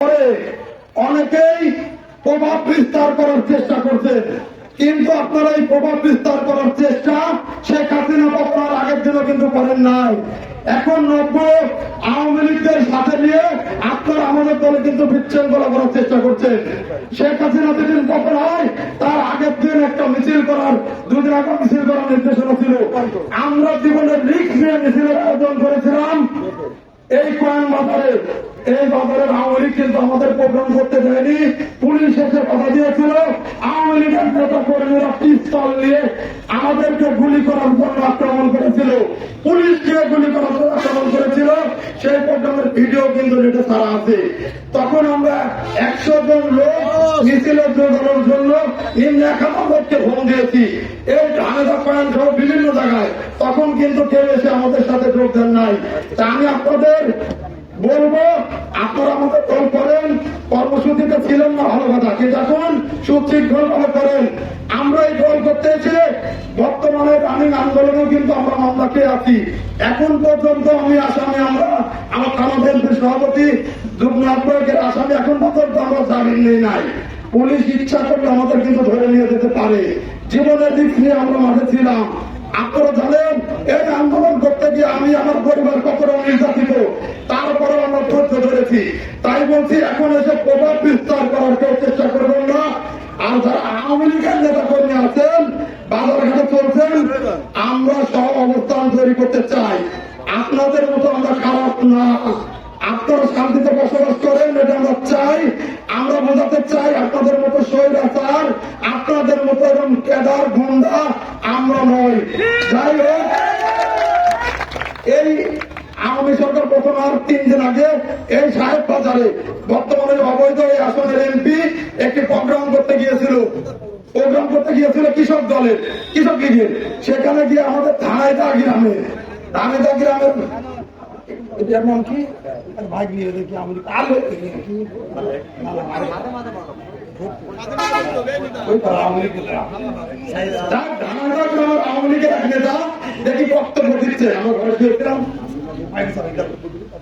করে অনেকেই প্রভাব বিস্তার করার চেষ্টা করছে। কিন্তু আপনারা এই প্রভাব বিস্তার করার চেষ্টা শেখ হাসিনা পতনের আগের দিনও কিন্তু করেন নাই। এখন নব্য আওয়ামী লীগদের সাথে নিয়ে আপনারা আমাদের দলে কিন্তু বিশৃঙ্খলা করার চেষ্টা করছেন। শেখ হাসিনা যেদিন পতন হয়, তার আগের দিন একটা মিছিল করার, দুদিন আগে মিছিল করার নির্দেশনা ছিল। আমরা জীবনের রিক্স নিয়ে মিছিলের আয়োজন এই কোরআন বাজারে এই বাজারের আওয়ামী লীগ কিন্তু আমাদের প্রোগ্রাম করতে দেয়নি। পুলিশ এসে কথা দিয়েছিল, আওয়ামী লীগের নেতা কর্মীরা পিস্তল নিয়ে আমাদেরকে গুলি করার জন্য আক্রমণ করেছিল। পুলিশ দিয়ে গুলি করার জন্য ভিডিও কিন্তু নেটে তারা আছে। তখন আমরা একশো জন লোক মিছিল যোগানোর জন্য নিম্ন এক হাজার ফোন দিয়েছি। এই ঢানেদা পয়েন্ট সহ বিভিন্ন জায়গায়। তখন কিন্তু কেউ এসে আমাদের সাথে যোগ দেন নাই। তা আমি আপনাদের বলব, আপনারা আমাদের দল করেন, কর্মসূচিতে ছিলেন না, ভালো কথা। কিন্তু এখন সুশৃঙ্খল ভাবে করেন। আমরা এই দল করতে এসে বর্তমানে রানিং আন্দোলনেও কিন্তু আমরা মামলা খেয়ে আছি। এখন পর্যন্ত আমি আসামি আমরা, আমার বিএনপির সভাপতি যুগ্ম আহ্বায়কের আসামি এখন পর্যন্ত আমরা জামিন নেই নাই। পুলিশ ইচ্ছা করলে আমাদের কিন্তু ধরে নিয়ে যেতে পারে। জীবনের দিক নিয়ে আমরা মাঠে ছিলাম। আপনারা জানেন, এই আন্দোলন করতে গিয়ে আমি আমার পরিবার ধরেছি তাই বলছি, এখন এসে প্রভাব বিস্তার করার কেউ চেষ্টা করবেন না। আর যারা আওয়ামী লীগের নেতা কর্মী আছেন, বাজারঘাটে চলছেন, আমরা সব অবস্থান তৈরি করতে চাই। আপনাদের মতো আমরা খারাপ না। আপনারা শান্তিতে বসবাস করেন, এটা আমরা চাই। আমরা বোঝাতে চাই আপনাদের মতো স্বৈরাচার, আপনাদের মতো এরকম কেদার গুন্ডা আমরা নই। যাই হোক আর তিন দিন আগে এই সাহেব বাজারে বর্তমানে অবৈধ এই আসনের এমপি একটি প্রোগ্রাম করতে গিয়েছিল। প্রোগ্রাম করতে গিয়েছিল কৃষক দলের, কৃষক লীগের। সেখানে গিয়ে আমাদের ধানাইদা গ্রামে লীগের গ্রামের আওয়ামী লীগের এক নেতা দেখি বক্তব্য দিচ্ছে। আমার ঘরে গিয়েছিলাম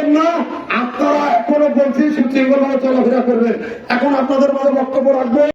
হারাবেন না আপনারা এখনও বলছি সুশৃঙ্খল ভাবে চলাফেরা করবেন এখন আপনাদের মাঝে বক্তব্য রাখব।